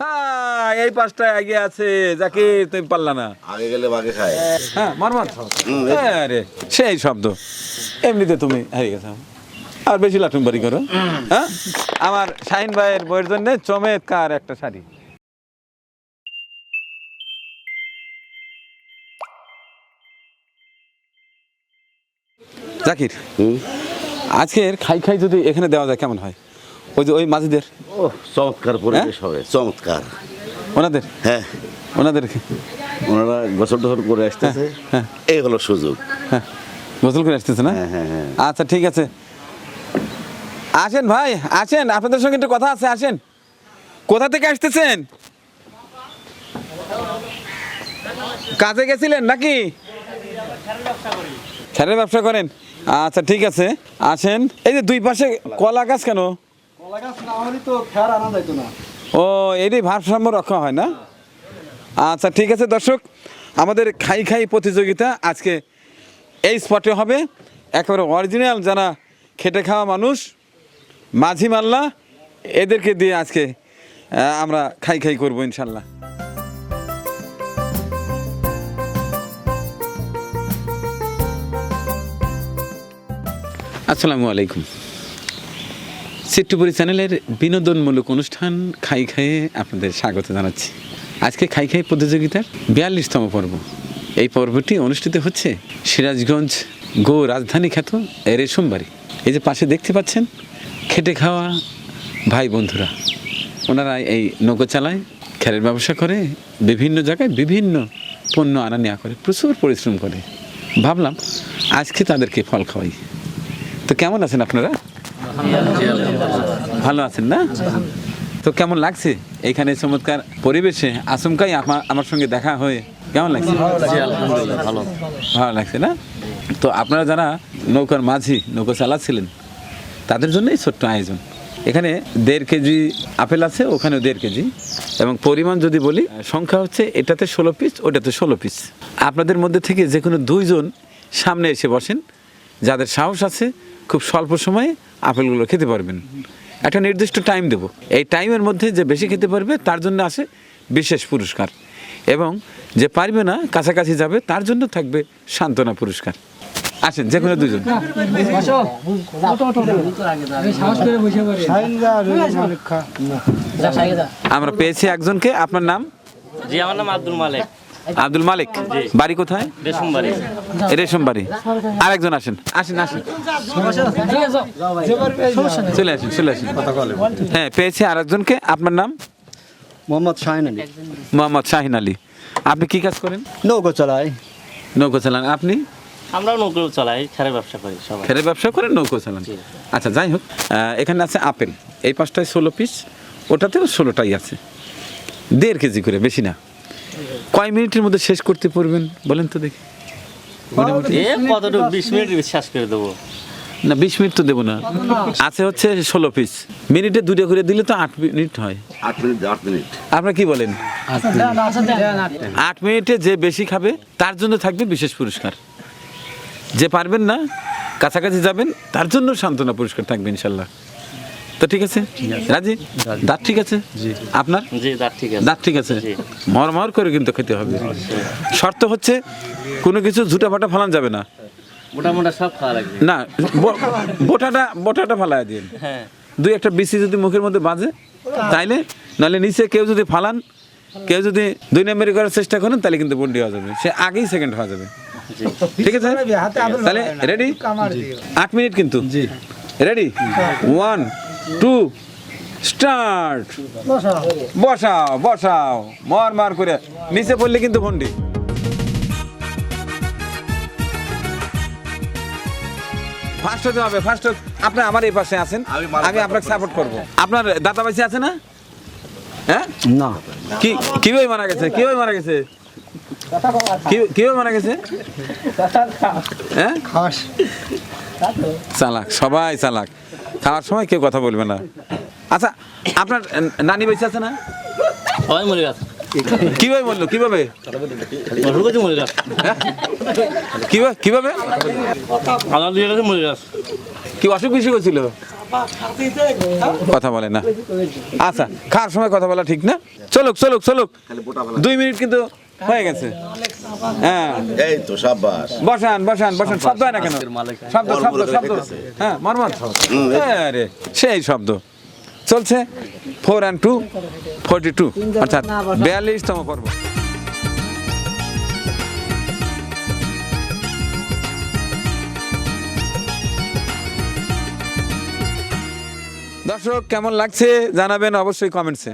হ্যাঁ এই পাঁচটা আগে আছে। যাকে তুমি পারলা না। আগে গেলে বাগে খায়। হ্যাঁ মারমার। আরে সেই শব্দ। এমনিতে তুমি হারিয়ে গেছো। আর বেশি লাঠুম বাড়ি করো হ্যাঁ? আমার শাহিন ভাইয়ের বইয়ের জন্য চমৎকার একটা শাড়ি? জাকির আজকের খাই খাই যদি এখানে দেওয়া যায় কেমন হয়? ওই যে ওই মাঝিদের। ও চমৎকার পরিবেশ হবে চমৎকার। ওনাদের? হ্যাঁ। ওনাদের ওনারা গোসল টোসল করে আসতেছে। হ্যাঁ। এই হলো সুযোগ। হ্যাঁ গোসল করে আসতেছে না? হ্যাঁ হ্যাঁ হ্যাঁ। আচ্ছা ঠিক আছে। আসেন ভাই আসেন আপনাদের সঙ্গে একটু কথা আছে আসেন। কোথা থেকে আসতেছেন? কাজে গেছিলেন নাকি? ছেড়ে ব্যবসা করেন। আচ্ছা ঠিক আছে আসেন। এই যে দুই পাশে কলা গাছ কেন? ও এটাই ভারসাম্য রক্ষা হয় না? আচ্ছা ঠিক আছে দর্শক আমাদের খাই খাই প্রতিযোগিতা আজকে এই স্পটে হবে। একেবারে অরিজিনাল যারা খেটে খাওয়া মানুষ মাঝি মাল্লা এদেরকে দিয়ে আজকে আমরা খাই খাই করব ইনশাল্লাহ। আসসালামু আলাইকুম। চিট্টুপুরি চ্যানেলের বিনোদনমূলক অনুষ্ঠান খাই খাইয়ে আপনাদের স্বাগত জানাচ্ছি। আজকে খাই খাই প্রতিযোগিতার বিয়াল্লিশতম পর্ব। এই পর্বটি অনুষ্ঠিত হচ্ছে সিরাজগঞ্জ গো রাজধানী খ্যাত রেশমবাড়ি এই যে পাশে দেখতে পাচ্ছেন, খেটে খাওয়া ভাই বন্ধুরা। ওনারা এই নৌকো চালায় খেলের ব্যবসা করে, বিভিন্ন জায়গায় বিভিন্ন পণ্য আনা নেওয়া করে, প্রচুর পরিশ্রম করে। ভাবলাম, আজকে তাদেরকে ফল খাওয়াই। তো কেমন আছেন আপনারা? ভালো আছেন না? তো কেমন লাগছে এইখানে চমৎকার পরিবেশে? আচমকাই আমার আমার সঙ্গে দেখা হয়ে কেমন লাগছে? ভালো। ভালো লাগছে না? তো আপনারা যারা নৌকার মাঝি নৌকা চালাচ্ছিলেন তাদের জন্যই ছোট্ট আয়োজন। এখানে দেড় কেজি আপেল আছে ওখানেও দেড় কেজি। এবং পরিমাণ যদি বলি সংখ্যা হচ্ছে এটাতে ষোলো পিস ওটাতে ষোলো পিস আপনাদের মধ্যে থেকে যে কোনো দুইজন সামনে এসে বসেন যাদের সাহস আছে খুব স্বল্প সময়ে আপেলগুলো খেতে পারবেন। একটা নির্দিষ্ট টাইম দেব। এই টাইমের মধ্যে যে বেশি খেতে পারবে তার জন্য আছে বিশেষ পুরস্কার। এবং যে পারবে না কাছাকাছি যাবে তার জন্য থাকবে সান্ত্বনা পুরস্কার। আসেন যে কোনো দুজন। আমরা পেয়েছি একজনকে আপনার নাম? জি আমার নাম আব্দুল মালিক। আব্দুল মালিক বাড়ি কোথায়? রেশমবাড়ি। রেশম বাড়ি আরেকজন আসেন আসেন আসেন। চলে আসেন চলে আসেন। হ্যাঁ পেয়েছি আরেকজনকে আপনার নাম? মোহাম্মদ শাহিন আলী। মোহাম্মদ শাহিন আলী। আপনি কি কাজ করেন? নৌকো চালাই। নৌকো চালান আপনি? আমরাও নৌকো চালাই খেরে ব্যবসা করি সবাই। ফেরে ব্যবসা করেন নৌকো চালান। আচ্ছা যাই হোক এখানে আছে আপেল। এই পাঁচটায় ষোলো পিস ওটাতেও ষোলোটাই আছে। দেড় কেজি করে বেশি না। কয় মিনিটের মধ্যে শেষ করতে পারবেন? বলেন তো দেখি। কতটুকু? বিশ মিনিট শেষ করে দেবো। না বিশ মিনিট তো দেবো না। আছে হচ্ছে ষোলো পিস মিনিটে দুটো করে দিলে তো আট মিনিট হয়। আট মিনিট আট মিনিট। আপনারা কি বলেন? আট মিনিটে যে বেশি খাবে তার জন্য থাকবে বিশেষ পুরস্কার। যে পারবেন না কাছাকাছি যাবেন তার জন্য সান্ত্বনা পুরস্কার থাকবে ইনশাল্লাহ। তো ঠিক আছে? রাজি? দাঁত ঠিক আছে? আপনার? দাঁত ঠিক আছে। দাঁত ঠিক আছে? জি। মরমর করে কিন্তু খেতে হবে। শর্ত হচ্ছে কোনো কিছু ঝুটা ফাটা ফালান যাবে না। মোটা মোটা সব না বোটাটা বোটাটা ফালায় দিন। হ্যাঁ। দুই একটা বিসি যদি মুখের মধ্যে বাজে তাইলে নাহলে নিচে কেউ যদি ফালান কেউ যদি দুই নম্বরই করার চেষ্টা করেন তাহলে কিন্তু বন্ডি হওয়া যাবে। সে আগেই সেকেন্ড হওয়া যাবে। ঠিক আছে? তাহলে রেডি আট মিনিট কিন্তু। জি। Ready one two start. বসাও। বসাও মার মার করে। নিচে পড়লে কিন্তু ভন্ডি ফার্স্ট হতে হবে ফার্স্ট আপনি আমার এই পাশে আছেন। আমি আপনাকে সাপোর্ট করব। আপনার দাদা বাইসে আছে না? হ্যাঁ? না। কি কীভাবে মারা গেছে? কীভাবে মারা গেছে? কি- কীভাবে মারা গেছে? হ্যাঁ? চালাক সবাই চালাক। খাওয়ার সময় কেউ কথা বলবে না। আচ্ছা আপনার নানি বেঁচে আছে না? সবাই মরে গেছে। কীভাবে বলল? কীভাবে? কীভাবে কীভাবে? কি অসুখ বিসুখ হয়েছিল? কথা বলে না। আচ্ছা খাওয়ার সময় কথা বলা ঠিক না? চলুক চলুক চলুক। দুই মিনিট কিন্তু হয়ে গেছে। হ্যাঁ। এই তো সাব্বাস। বসান বসান বসান। শব্দ হয় না কেন? শব্দ শব্দ শব্দ। হ্যাঁ মর্মন আরে সেই শব্দ। চলছে? Four and two forty two অর্থাৎ বিয়াল্লিশতম পর্ব। দর্শক কেমন লাগছে? জানাবেন অবশ্যই কমেন্টসে।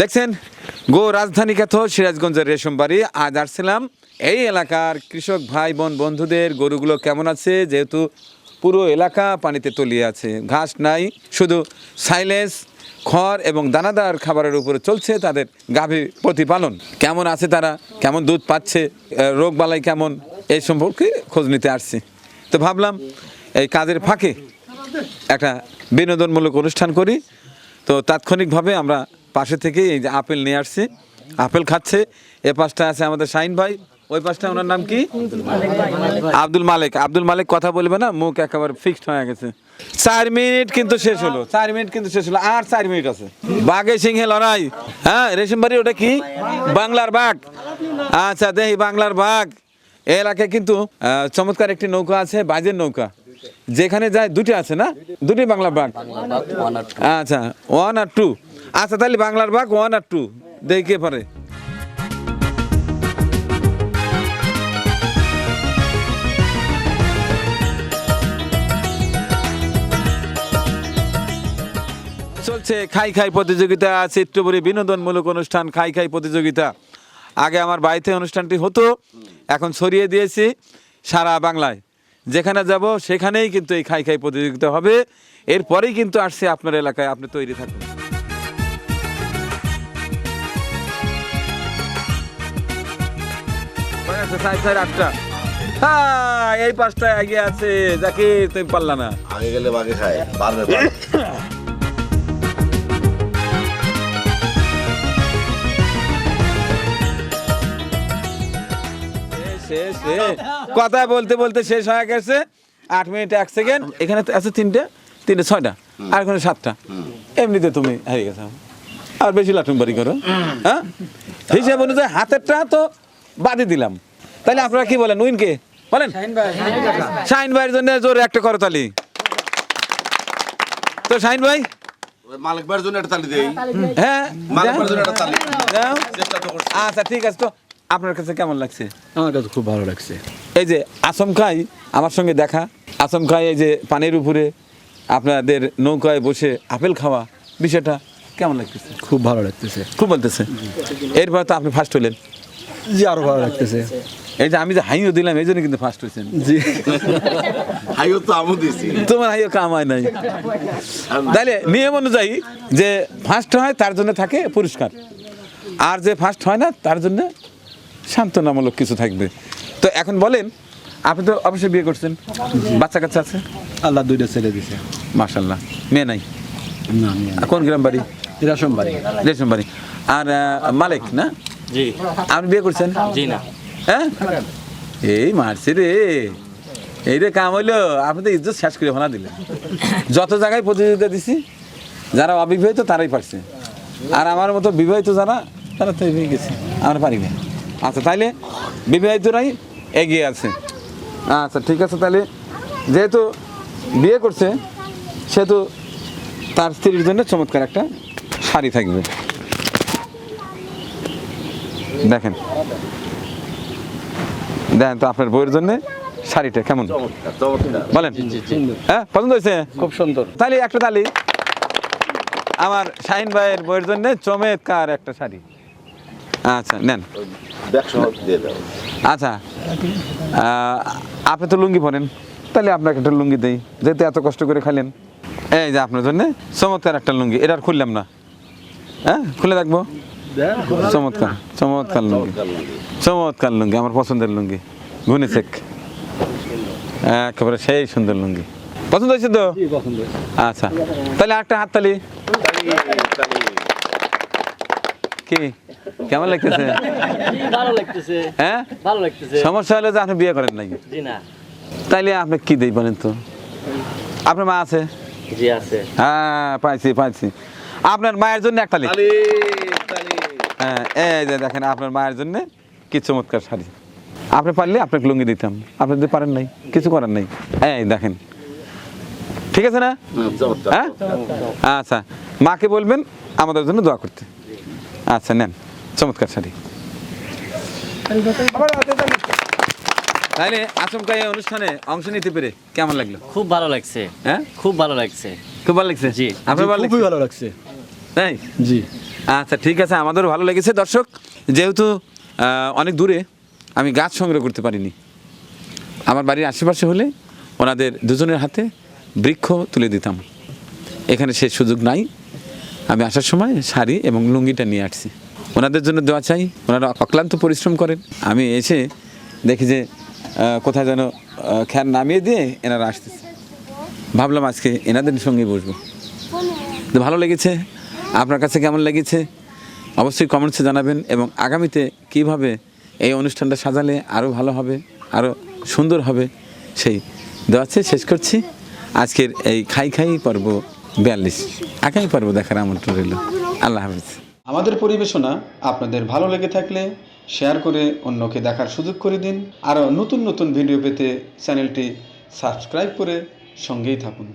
দেখছেন? গো রাজধানী খ্যাত সিরাজগঞ্জের রেশমবাড়ি, আজ আসছিলাম এই এলাকার কৃষক ভাই বোন বন্ধুদের, গরুগুলো কেমন আছে? যেহেতু পুরো এলাকা পানিতে তলিয়ে আছে, ঘাস নাই, শুধু সাইলেন্স খড় এবং দানাদার খাবারের উপরে চলছে তাদের গাভী প্রতিপালন। কেমন আছে তারা? কেমন দুধ পাচ্ছে? রোগ বালাই কেমন? এই সম্পর্কে খোঁজ নিতে আসছি। তো ভাবলাম এই কাজের ফাঁকে একটা বিনোদনমূলক অনুষ্ঠান করি। তো তাৎক্ষণিকভাবে আমরা পাশে থেকে এই যে আপেল নিয়ে আসছি। আপেল খাচ্ছে, এ পাশটা আছে আমাদের শাইন ভাই, ওই পাশটা ওনার নাম কি? আব্দুল মালিক। আব্দুল মালিক কথা বলবে না, মুখ একেবারে ফিক্সড হয়ে গেছে। চার মিনিট কিন্তু শেষ হলো, চার মিনিট কিন্তু শেষ হলো, আর চার মিনিট আছে। বাঘে সিংহে লড়াই। হ্যাঁ রেশমবাড়ি ওটা কি? বাংলার বাঘ। আচ্ছা দেখি বাংলার বাঘ। এলাকায় কিন্তু চমৎকার একটি নৌকা আছে, বাজের নৌকা। যেখানে যায় দুটি আছে না? দুটি বাংলা বাঘ। আচ্ছা ওয়ান আর টু আচ্ছা তাহলে বাংলার বাঘ ওয়ান আর টু দেখে পারে। চলছে খাই খাই প্রতিযোগিতা, চিত্রপুরী বিনোদনমূলক অনুষ্ঠান, খাই খাই প্রতিযোগিতা। আগে আমার বাড়িতে অনুষ্ঠানটি হতো, এখন ছড়িয়ে দিয়েছি সারা বাংলায়। যেখানে যাব সেখানেই কিন্তু এই খাই খাই প্রতিযোগিতা হবে। এরপরেই কিন্তু আসছে আপনার এলাকায়, আপনি তৈরি থাকুন। আছে? সাড়ে চার, আটটা। হ্যাঁ এই পাঁচটা এগিয়ে আছে। যাকে তুমি পারলা না। আগে গেলে বাগে খায় পারবে। শেষ। কথা বলতে বলতে শেষ হয়ে গেছে। আট মিনিট এক সেকেন্ড এখানে আছে তিনটে তিনটে ছয়টা আর এখানে সাতটা। এমনিতে তুমি হারিয়ে গেছো। আর বেশি লাঠুম বাড়ি করো। হ্যাঁ? হিসাব অনুযায়ী হাতেরটা তো বাদই দিলাম। তাহলে আপনারা কি বলেন? উইনকে? বলেন। শাইন ভাইয়ের জন্য জোরে একটা করতালি তো শাইন ভাই? মালিক ভাইয়ের জন্য একটা তালি দেই। হ্যাঁ মালিক ভাইয়ের জন্য একটা তালি। তো করছি। আচ্ছা ঠিক আছে। তো আপনার কাছে কেমন লাগছে? আমার কাছে খুব ভালো লাগছে। এই যে আসম খাই আমার সঙ্গে দেখা। আসম খাই এই যে পানির উপরে আপনাদের নৌকায় বসে আপেল খাওয়া বিষয়টা কেমন লাগতেছে? খুব ভালো লাগতেছে। খুব বলতেছে। এরপর তো আপনি ফার্স্ট হলেন। জি আরও ভালো লাগতেছে। এই যে আমি যে হাইও দিলাম এই জন্য কিন্তু ফার্স্ট হয়েছেন জি। হাইও তো আমও দিছি। তোমার হাইও কামায় নাই। তাহলে নিয়ম অনুযায়ী যে ফার্স্ট হয় তার জন্য থাকে পুরস্কার। আর যে ফার্স্ট হয় না তার জন্য সান্ত্বনামূলক কিছু থাকবে। তো এখন বলেন আপনি তো অবশ্যই বিয়ে করছেন। বাচ্চা কাচ্চা আছে? আল্লাহ দুইটা ছেলে দিছে। মাশাল্লাহ মেয়ে নাই? আমি কোন গ্রাম বাড়ি? রেশম বাড়ি। রেশম বাড়ি। আর মালিক না? জি। আপনি বিয়ে করছেন? জি না। হ্যাঁ? এই মারছে রে। এই রে কাম হইল। আপনি তো ইজ্জত শেষ করে ফেলা দিলেন। যত জায়গায় প্রতিযোগিতা দিছি যারা অবিবাহিত তারাই পারছে। আর আমার মতো বিবাহিত যারা তারা তো এগিয়ে গেছে। আমরা পারি না আচ্ছা তাইলে বিবাহিতরাই এগিয়ে আছে। আচ্ছা ঠিক আছে তাহলে যেহেতু বিয়ে করছে সেহেতু তার স্ত্রীর জন্য চমৎকার একটা শাড়ি থাকবে। দেখেন। দেখেন তো আপনার বইয়ের জন্য শাড়িটা কেমন? বলেন। হ্যাঁ পছন্দ হয়েছে? খুব সুন্দর। তাহলে একটা তালি। আমার শাহিন ভাইয়ের বইয়ের জন্য চমৎকার একটা শাড়ি। আচ্ছা নেন। আচ্ছা আপনি তো লুঙ্গি পরেন। তাহলে আপনাকে একটা লুঙ্গি দেই যেহেতু এত কষ্ট করে খাইলেন। এই যে আপনার জন্য চমৎকার একটা লুঙ্গি এটা আর খুললাম না। হ্যাঁ খুলে রাখব চমৎকার চমৎকার লুঙ্গি। চমৎকার লুঙ্গি আমার পছন্দের লুঙ্গি। ঘুনে চেক একেবারে সেই সুন্দর লুঙ্গি। পছন্দ হয়েছে তো। আচ্ছা তাহলে একটা হাততালি কি? কেমন লাগতেছে? ভালো লাগতেছে। হ্যাঁ? ভালো লাগতেছে। সমস্যা হলে যে আপনি বিয়ে করেন নাকি? জি না। তাইলে আপনি কি দেই বলেন তো? আপনার মা আছে? জি আছে। হ্যাঁ পাইছি পাইছি। আপনার মায়ের জন্য একটা লিখ হ্যাঁ এই যে দেখেন আপনার মায়ের জন্য কি চমৎকার শাড়ি। আপনি পারলে আপনাকে লুঙ্গি দিতাম। আপনি যদি পারেন নাই কিছু করার নাই। এই দেখেন। ঠিক আছে না? হ্যাঁ? আচ্ছা মাকে বলবেন আমাদের জন্য দোয়া করতে। আচ্ছা নেন চমৎকার শাড়ি। তাহলে আচমকা এই অনুষ্ঠানে অংশ নিতে পেরে কেমন লাগল? খুব ভালো লাগছে। হ্যাঁ? খুব ভালো লাগছে। খুব ভালো লাগছে? জি। আপনার ভালো খুবই ভালো লাগছে। তাই? জি। আচ্ছা ঠিক আছে, আমাদেরও ভালো লেগেছে। দর্শক, যেহেতু অনেক দূরে, আমি গাছ সংগ্রহ করতে পারিনি। আমার বাড়ির আশেপাশে হলে ওনাদের দুজনের হাতে বৃক্ষ তুলে দিতাম। এখানে সে সুযোগ নাই। আমি আসার সময় শাড়ি এবং লুঙ্গিটা নিয়ে আসছি। ওনাদের জন্য দেওয়া চাই, ওনারা অক্লান্ত পরিশ্রম করেন। আমি এসে দেখি যে কোথায় যেন খ্যার নামিয়ে দিয়ে এনারা আসতেছে। ভাবলাম আজকে এনাদের সঙ্গে বসবো। ভালো লেগেছে। আপনার কাছে কেমন লেগেছে? অবশ্যই কমেন্টসে জানাবেন এবং আগামীতে কীভাবে এই অনুষ্ঠানটা সাজালে আরও ভালো হবে আরও সুন্দর হবে সেই দেওয়াচ্ছে শেষ করছি। আজকের এই খাই খাই পর্ব বিয়াল্লিশ। আগামী পর্ব দেখার আমন্ত্রণ রইল। আল্লাহ হাফিজ। আমাদের পরিবেশনা আপনাদের ভালো লেগে থাকলে শেয়ার করে অন্যকে দেখার সুযোগ করে দিন। আরও নতুন নতুন ভিডিও পেতে চ্যানেলটি সাবস্ক্রাইব করে সঙ্গেই থাকুন।